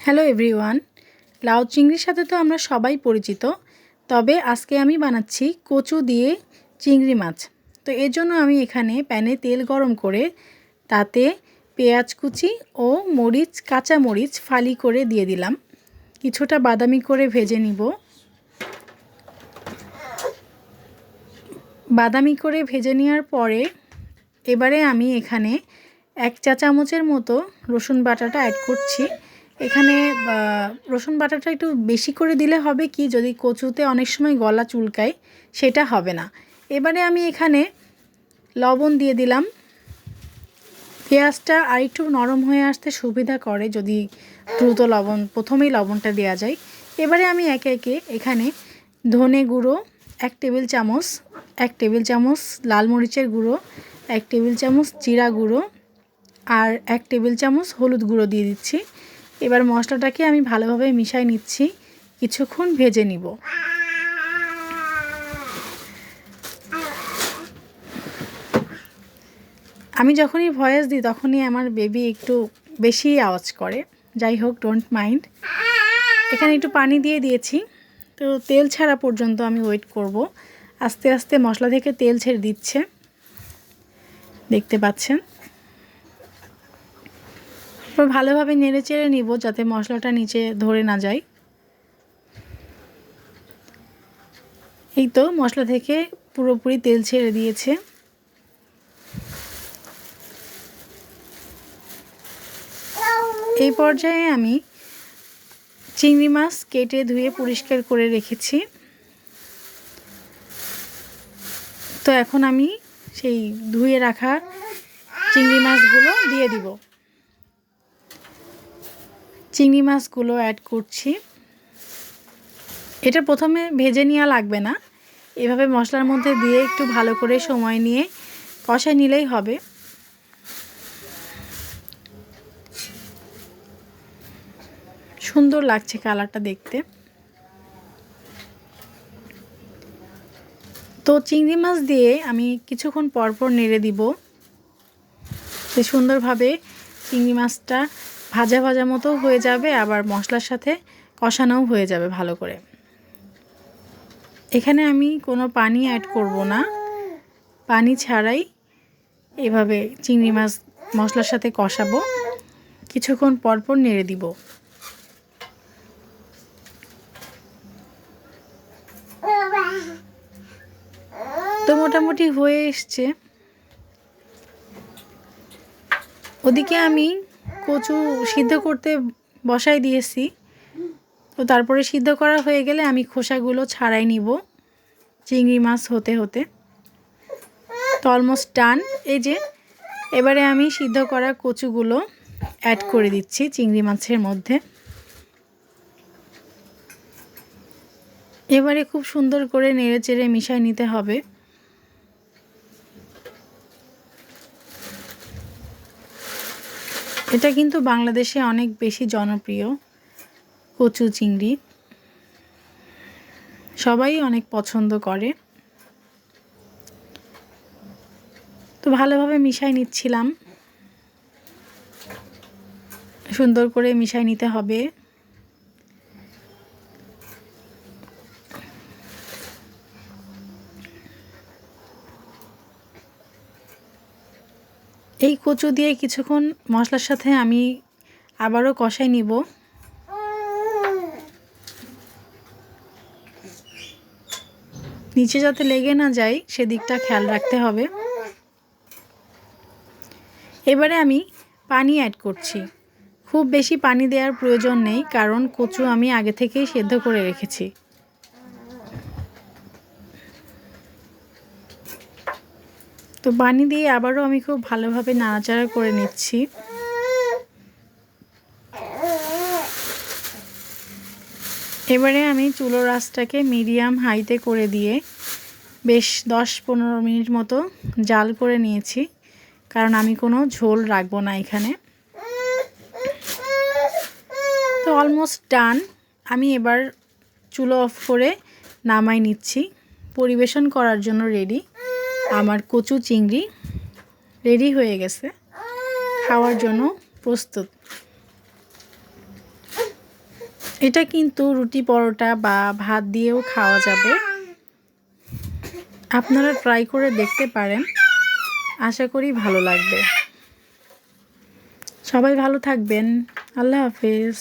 Hello everyone লাউ চিংড়ির সাথে তো আমরা সবাই পরিচিত, তবে আজকে আমি বানাচ্ছি কচু দিয়ে চিংড়ি মাছ। তো এর জন্য আমি এখানে প্যানে তেল গরম করে তাতে পেঁয়াজ কুচি ও মরিচ, কাঁচা মরিচ ফালি করে দিয়ে দিলাম। কিছুটা বাদামি করে ভেজে নিব। বাদামি করে ভেজে নেওয়ার পরে এবারে আমি এখানে এক চা চামচের মতো রসুন বাটাটা অ্যাড করছি। এখানে রসুন বাটাটা একটু বেশি করে দিলে হবে কি, যদি কচুতে অনেক সময় গলা চুলকায়, সেটা হবে না। এবারে আমি এখানে লবণ দিয়ে দিলাম। পেঁয়াজটা আরেকটু নরম হয়ে আসতে সুবিধা করে যদি দ্রুত লবণ, প্রথমেই লবণটা দেওয়া যায়। এবারে আমি একে একে এখানে ধনে গুঁড়ো, এক টেবিল চামচ, এক টেবিল চামচ লাল মরিচের গুঁড়ো, এক টেবিল চামচ জিরা গুঁড়ো, আর এক টেবিল চামচ হলুদ গুঁড়ো দিয়ে দিচ্ছি। এবার মশলাটাকে আমি ভালোভাবে মিশাই নিচ্ছি। কিছুক্ষণ ভেজে নিব। আমি যখনই ভয়েস দিই, তখনই আমার বেবি একটু বেশি আওয়াজ করে। যাই হোক ডোন্ট মাইন্ড এখানে একটু পানি দিয়ে দিয়েছি। তো তেল ছাড়া পর্যন্ত আমি ওয়েট করব। আস্তে আস্তে মশলা থেকে তেল ছেড়ে দিচ্ছে। দেখতে পাচ্ছেন? তারপর ভালোভাবে নেড়ে চেড়ে নিব যাতে মশলাটা নিচে ধরে না যায়। এই তো মশলা থেকে পুরোপুরি তেল ছেড়ে দিয়েছে। এই পর্যায়ে আমি চিংড়ি মাছ কেটে ধুয়ে পরিষ্কার করে রেখেছি। তো এখন আমি সেই ধুয়ে রাখা চিংড়ি মাছগুলো দিয়ে দিব। চিংড়ি মাছগুলো অ্যাড করছি। এটা প্রথমে ভেজে নেওয়া লাগবে না। এভাবে মশলার মধ্যে দিয়ে একটু ভালো করে সময় নিয়ে কষায় নিলেই হবে। সুন্দর লাগছে কালারটা দেখতে। তো চিংড়ি মাছ দিয়ে আমি কিছুক্ষণ পরপর নেড়ে দিব। সুন্দরভাবে চিংড়ি মাছটা ভাজা ভাজা মতো হয়ে যাবে, আবার মশলার সাথে কষানোও হয়ে যাবে ভালো করে। এখানে আমি কোনো পানি অ্যাড করব না। পানি ছাড়াই এভাবে চিংড়ি মাছ মশলার সাথে কষাবো। কিছুক্ষণ পরপর নেড়ে দিব। তো মোটামুটি হয়ে এসছে। ওদিকে আমি কচু সিদ্ধ করতে বসাই দিয়েছি। তো তারপরে সিদ্ধ করা হয়ে গেলে আমি খোসাগুলো ছাড়াই নিব, চিংড়ি মাছ হতে হতে। তো অলমোস্ট ডান এই যে, এবারে আমি সিদ্ধ করা কচুগুলো অ্যাড করে দিচ্ছি চিংড়ি মাছের মধ্যে। এবারে খুব সুন্দর করে নেড়ে চেড়ে মিশাই নিতে হবে। এটা কিন্তু বাংলাদেশে অনেক বেশি জনপ্রিয়, কচু চিংড়ি। সবাই অনেক পছন্দ করে। তো ভালোভাবে মিশাই নিচ্ছিলাম। সুন্দর করে মিশাই নিতে হবে। এই কচু দিয়ে কিছুক্ষণ মশলার সাথে আমি আবারও কষাই নিব। নিচে যাতে লেগে না যায়, সেদিকটা খেয়াল রাখতে হবে। এবারে আমি পানি অ্যাড করছি। খুব বেশি পানি দেওয়ার প্রয়োজন নেই, কারণ কচু আমি আগে থেকেই সেদ্ধ করে রেখেছি। তো পানি দিয়ে আবারও আমি খুব ভালোভাবে নাড়াচাড়া করে নিচ্ছি। এবারে আমি চুলো রাসটাকে মিডিয়াম হাইতে করে দিয়ে বেশ দশ পনেরো মিনিট মতো জাল করে নিয়েছি, কারণ আমি কোনো ঝোল রাখব না এখানে। তো অলমোস্ট ডান আমি এবার চুলো অফ করে নামাই নিচ্ছি, পরিবেশন করার জন্য রেডি আমার কচু চিংড়ি রেডি হয়ে গেছে। খাওয়ার জন্য প্রস্তুত। এটা কিন্তু রুটি পরোটা বা ভাত দিয়েও খাওয়া যাবে। আপনারা ট্রাই করে দেখতে পারেন। আশা করি ভালো লাগবে। সবাই ভালো থাকবেন। আল্লাহ হাফেজ।